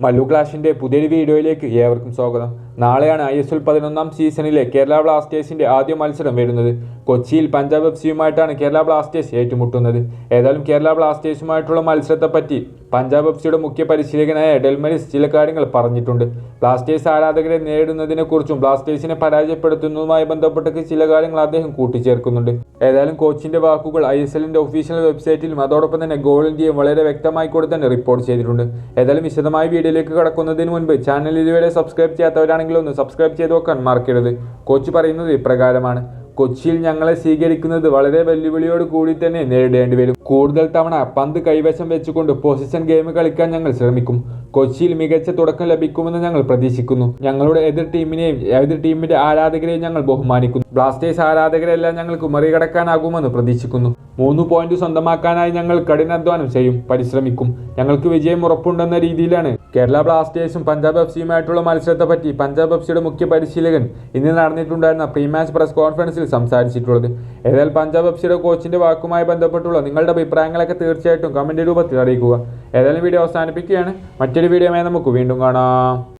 മല്ലു ക്ലാഷിന്റെ പുതിയൊരു വീഡിയോയിലേക്ക് ഏവർക്കും സ്വാഗതം. നാളെയാണ് ഐ എസ് എൽ പതിനൊന്നാം സീസണിലെ കേരള ബ്ലാസ്റ്റേഴ്സിന്റെ ആദ്യ മത്സരം വരുന്നത്. കൊച്ചിയിൽ പഞ്ചാബ് എഫ് സിയുമായിട്ടാണ് കേരള ബ്ലാസ്റ്റേഴ്സ് ഏറ്റുമുട്ടുന്നത്. ഏതായാലും കേരള ബ്ലാസ്റ്റേഴ്സുമായിട്ടുള്ള മത്സരത്തെപ്പറ്റി പഞ്ചാബ് എഫ് സിയുടെ മുഖ്യ പരിശീലകനായ ഡെൽമരിസ് ചില കാര്യങ്ങൾ പറഞ്ഞിട്ടുണ്ട്. ബ്ലാസ്റ്റേഴ്സ് ആരാധകരെ നേരിടുന്നതിനെക്കുറിച്ചും ബ്ലാസ്റ്റേഴ്സിനെ പരാജയപ്പെടുത്തുന്നതുമായി ബന്ധപ്പെട്ടൊക്കെ ചില കാര്യങ്ങൾ അദ്ദേഹം കൂട്ടിച്ചേർക്കുന്നുണ്ട്. ഏതായാലും കോച്ചിന്റെ വാക്കുകൾ ഐ എസ് എല്ലിന്റെ ഒഫീഷ്യൽ വെബ്സൈറ്റിലും അതോടൊപ്പം തന്നെ ഗോൾ ഇന്ത്യയും വളരെ വ്യക്തമായി കൂടെ തന്നെ റിപ്പോർട്ട് ചെയ്തിട്ടുണ്ട്. ഏതായാലും വിശദമായ വീഡിയോയിലേക്ക് കടക്കുന്നതിന് മുൻപ് ചാനൽ ഇതുവരെ സബ്സ്ക്രൈബ് ചെയ്യാത്തവരാണെങ്കിൽ ഒന്ന് സബ്സ്ക്രൈബ് ചെയ്ത് വെക്കാൻ മറക്കരുത്. കോച്ച് പറയുന്നത് ഇപ്രകാരമാണ്. കൊച്ചിയിൽ ഞങ്ങളെ സ്വീകരിക്കുന്നത് വളരെ വെല്ലുവിളിയോട് കൂടി തന്നെ നേരിടേണ്ടി വരും. കൂടുതൽ തവണ പന്ത് കൈവശം വെച്ചുകൊണ്ട് പൊസിഷൻ ഗെയിം കളിക്കാൻ ഞങ്ങൾ ശ്രമിക്കും. കൊച്ചിയിൽ മികച്ച തുടക്കം ലഭിക്കുമെന്ന് ഞങ്ങൾ പ്രതീക്ഷിക്കുന്നു. ഞങ്ങളുടെ എതിർ ടീമിനെയും എതിർ ടീമിന്റെ ആരാധകരെയും ഞങ്ങൾ ബഹുമാനിക്കുന്നു. ബ്ലാസ്റ്റേഴ്സ് ആരാധകരെല്ലാം ഞങ്ങൾക്ക് മറികടക്കാനാകുമെന്ന് പ്രതീക്ഷിക്കുന്നു. മൂന്ന് പോയിന്റ് സ്വന്തമാക്കാനായി ഞങ്ങൾ കഠിനാധ്വാനം ചെയ്യും പരിശ്രമിക്കും. ഞങ്ങൾക്ക് വിജയം ഉറപ്പുണ്ടെന്ന രീതിയിലാണ് കേരള ബ്ലാസ്റ്റേഴ്സും പഞ്ചാബ് എഫ് സിയുമായിട്ടുള്ള മത്സരത്തെ പറ്റി പഞ്ചാബ് എഫ് സിയുടെ മുഖ്യ പരിശീലകൻ ഇന്ന് നടന്നിട്ടുണ്ടായിരുന്ന പ്രീ മാച്ച് പ്രസ് കോൺഫറൻസിൽ സംസാരിച്ചിട്ടുള്ളത്. ഏതായാലും പഞ്ചാബ് എഫ് സിയുടെ കോച്ചിന്റെ വാക്കുമായി ബന്ധപ്പെട്ടുള്ള നിങ്ങളുടെ അഭിപ്രായങ്ങളൊക്കെ തീർച്ചയായിട്ടും കമന്റ് രൂപത്തിൽ അറിയിക്കുക. ഏതായാലും വീഡിയോ അവസാനിപ്പിക്കുകയാണ്. മറ്റൊരു വീഡിയോയുമായി നമുക്ക് വീണ്ടും കാണാം.